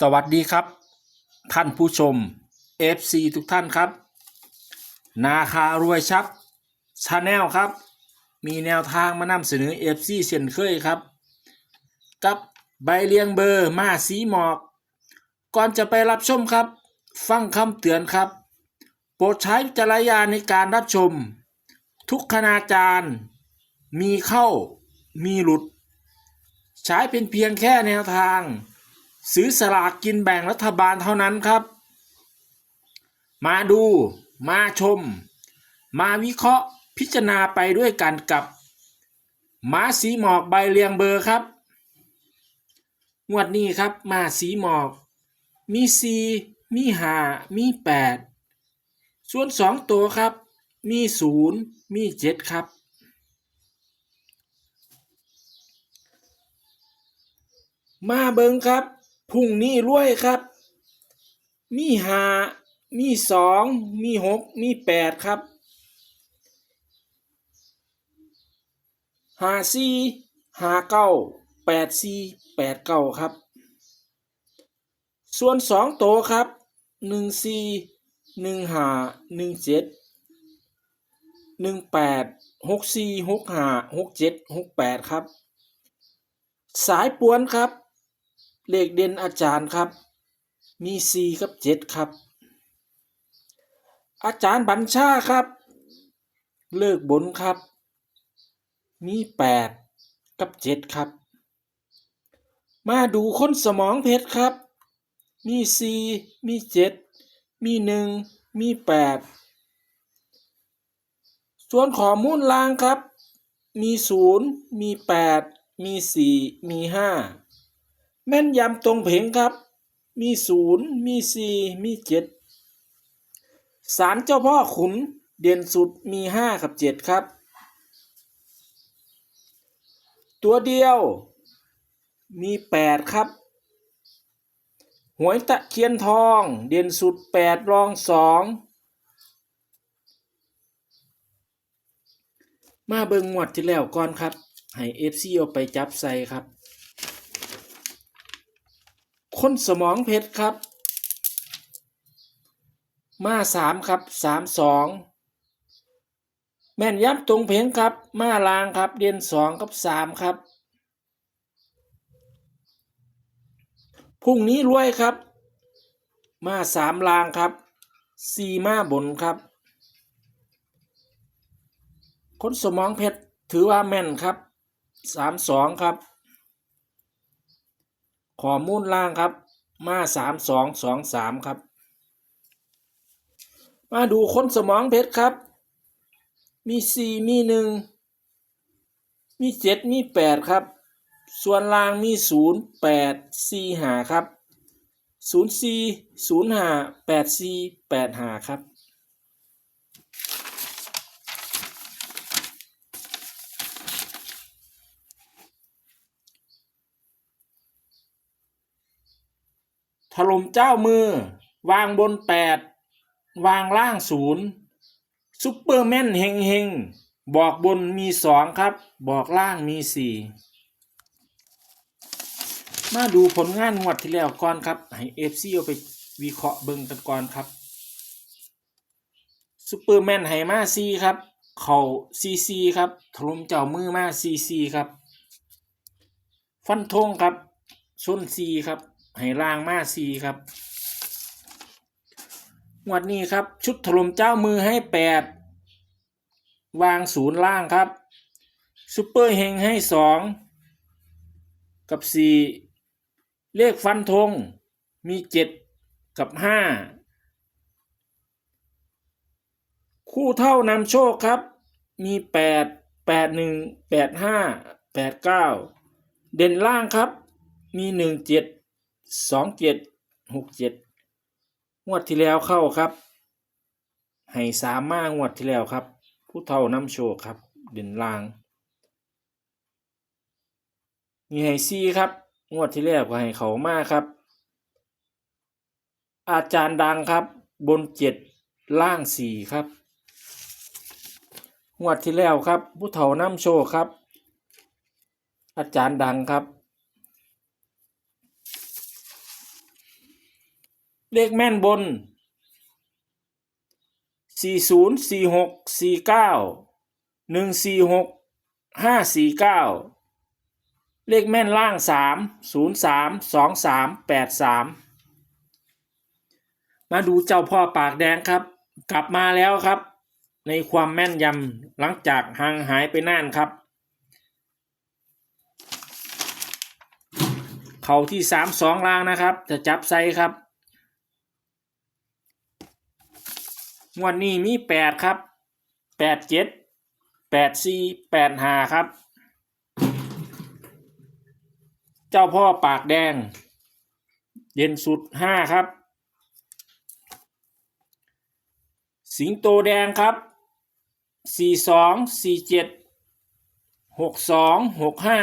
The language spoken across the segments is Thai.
สวัสดีครับ ท่านผู้ชม FC ทุกท่านครับ นาคารวยชับชาแนลครับ มีแนวทางมานำเสนอ FC เช่นเคยครับ กับใบเลียงเบอร์มาสีหมอก ก่อนจะไปรับชมครับ ฟังคำเตือนครับ โปรดใช้วิจารณาในการรับชม ทุกคณาจารย์ มีเข้ามีหลุด ใช้เป็นเพียงแค่แนวทาง ซื้อสลากกินแบ่งรัฐบาลเท่านั้นครับ มาดู มาชม มาวิเคราะห์พิจารณาไปด้วยกันกับม้าสีหมอกใบเรียงเบอร์ครับ งวดนี้ครับมาสีหมอก มีสีมีหามีแปดส่วนสองตัวครับ มีศูนย์มีเจ็ดครับ มาเบิงครับ พรุ่งนี้รวยครับ มีหามีสองมีหกมีแปดครับหาสี่หาเก้าแปดสี่แปดเก้าครับ ส่วนสองโตวครับหนึ่งสี่หนึ่งหาหนึ่งเจ็ดหนึ่งแปดหกสี่หกห้าหกเจ็ดหกแปดครับ สายปวนครับ เลขเด่นอาจารย์ครับ มีสี่กับเจ็ดครับ อาจารย์บัญชาครับ เลิกบนครับ มีแปดกับเจ็ดครับ มาดูคนสมองเพชรครับ มีสี่มีเจ็ดมีหนึ่งมีแปดส่วนข้อมูลลางครับ มีศูนย์มีแปดมีสี่มีห้า แม่นยำตรงเพงครับ มีศูนย์มีสี่มีเจ็ดสารเจ้าพ่อขุนเด่นสุดมีห้ากับเจ็ดครับ ตัวเดียวมีแปดครับ หวยตะเคียนทอง เด่นสุดแปดรองสองมาเบิงงวดที่แล้วก่อนครับ ให้เอฟซีเอาไปจับใส่ครับ คนสมองเพชรครับ มาสามครับสามสองแม่นย้ำตรงเพงครับ มาลางครับเดียนสองกับสามครับพรุ่งนี้รวยครับ มาสามลางครับสี่มาบนครับ คนสมองเพชรถือว่าแม่นครับสามสองครับ ข้อมูลล่างครับ มาสามสองสองสามครับ มาดูคนสมองเพชรครับ มีสี่มีหนึ่งมีเจ็ดมีแปดครับ ส่วนล่างมีศูนย์แปดสี่หาครับศูนย์สี่ศูนย์หาแปดสี่แปดหาครับ ถล่มเจ้ามือ วางบนแปดวางล่างศูนย์ซุปเปอร์แมนเฮงเฮงบอกบนมีสองครับ บอกล่างมีสี่มาดูผลงานงวดที่แล้วก่อนครับ ให้เอฟซีเอาไปวิเคราะห์เบิ่งกันก่อนครับซุปเปอร์แมนให้มาซีครับ เขาซีซีครับถล่มเจ้ามือมาซีซีครับ ฟันธงครับส้นซีครับ ให้ล่างมาซีครับงวดนี้ครับ ชุดถล่มเจ้ามือให้แปดวางศูนย์ล่างครับซูเปอร์เฮงให้สองกับสี่เลขฟันธงมีเจ็ดกับห้าคู่เท่านำโชคครับ มีแปดแปดหนึ่งแปดห้าแปดเก้าเด่นล่างครับ มีหนึ่งเจ็ด สองเจ็ดหกเจ็ดงวดที่แล้วเข้าครับ ให้สามมางวดที่แล้วครับ ผู้เท่านำโชคครับ เด่นล่าง มีให้ซีครับ งวดที่แล้วก็ให้เขามากครับ อาจารย์ดังครับ บนเจ็ดล่างสี่ครับ งวดที่แล้วครับ ผู้เฒ่านำโชคครับ อาจารย์ดังครับ เลขแม่นบนสี่ศูนย์สี่หกสี่เลขแม่นล่างสามศูนย์สามาดูเจ้าพ่อปากแดงครับ กลับมาแล้วครับ ในความแม่นยำหลังจากห่างหายไปนานครับ เข่าที่สามสองล่างนะครับ จะจับไซครับ งวดนี้มีแปดครับแปดเจ็ดแปดสี่แปดห้าครับ เจ้าพ่อปากแดงเด่นสุดห้าครับ สิงโตแดงครับสี่สองสี่เจ็ดหกสองหกห้า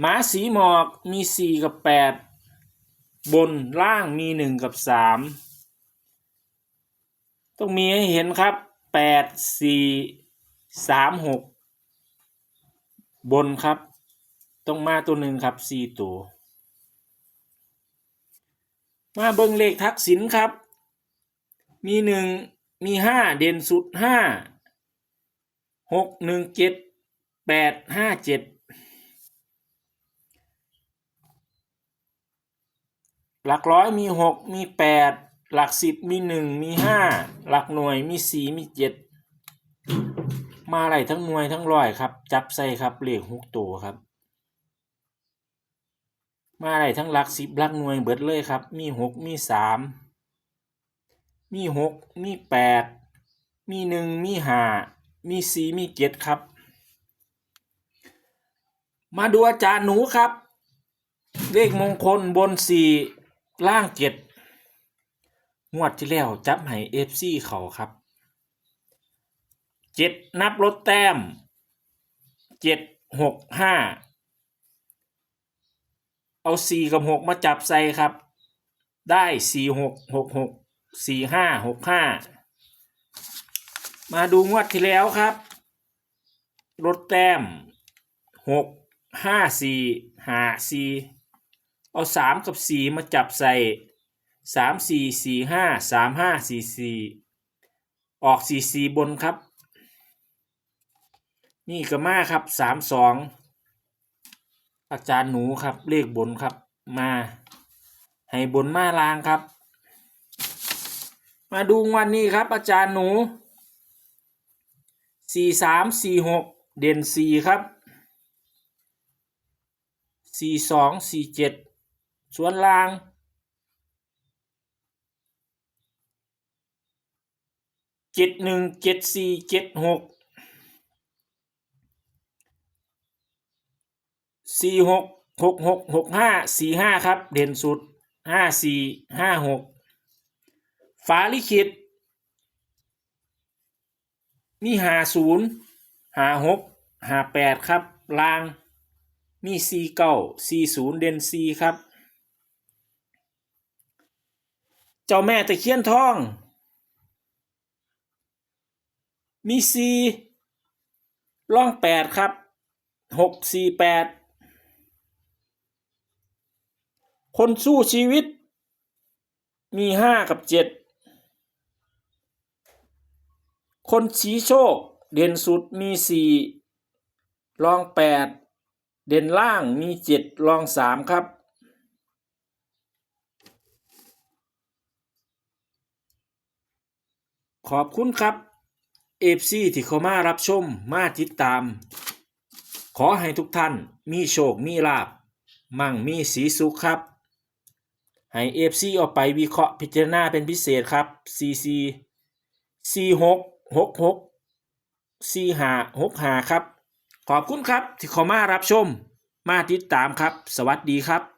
หมาสีหมอกมีสี่กับแปดบนล่างมีหนึ่งกับสาม ต้องมีให้เห็นครับแปดสี่สามหกบนครับ ต้องมาตัวหนึ่งครับสี่ตัว มาเบิ้งเลขทักษิณครับ มีหนึ่งมีห้าเด่นสุดห้าหกหนึ่งเจ็ดแปดห้าเจ็ดหลักร้อยมีหกมีแปด หลักสิบมีหนึ่งมีห้าหลักหน่วยมีสี่มีเจ็ดมาไหลทั้งหน่วยทั้งร้อยครับ จับใส่ครับเลขหกตัวครับ มาไหลทั้งหลักสิบหลักหน่วยเบิดเลยครับ มีหกมีสามมีหกมีแปดมีหนึ่งมีห้ามีสี่มีเจ็ดครับ มาดูอาจารย์หนูครับ เลขมงคลบนสี่ล่างเจ็ด งวดที่แล้วจับให้เอฟซีเขาครับเจ็ดนับลดแต้มเจ็ดหกห้าเอาสี่กับหกมาจับใส่ครับ ได้สี่หกหกหกสี่ห้าหกห้ามาดูงวดที่แล้วครับลดแต้มหกห้าสี่ห้าสี่เอาสามกับสี่มาจับใส่ สามสี่สี่ห้าสามห้าสี่สี่ออกสี่สี่บนครับ นี่ก็มาครับสามสองอาจารย์หนูครับเลขบนครับมา ให้บนมาลางครับ มาดูวันนี้ครับ อาจารย์หนูสี่สามสี่หกเด่นสี่ครับสี่สองสี่เจ็ดส่วนล่าง เจ็ดหนึ่งเจ็ดสี่เจ็ดหกสี่หกหกหกหกห้าสี่ห้าครับ เด่นสุดห้าสี่ห้าหกฝาลิขิตมีหาศูนย์หาหกหาแปดครับลางมีสี่เก้าสี่ศูนย์เด่นสี่ครับ เจ้าแม่ตะเคียนทอง มีสี่ล่องแปดครับหกสี่แปดคนสู้ชีวิต มีห้ากับเจ็ดคนชีโชค เด่นสุดมีสี่รองแปดเด่นล่างมีเจ็ดรองสามครับ ขอบคุณครับ เอฟซีที่เขามารับชมมาติดตาม ขอให้ทุกท่านมีโชคมีลาบ มั่งมีสีสุขครับ ให้เอฟซีออกไปวิเคราะห์พิจารณาเป็นพิเศษครับ CC 4 6 6 6 4 5 6 5ครับ ขอบคุณครับที่เขามารับชม มาติดตามครับ สวัสดีครับ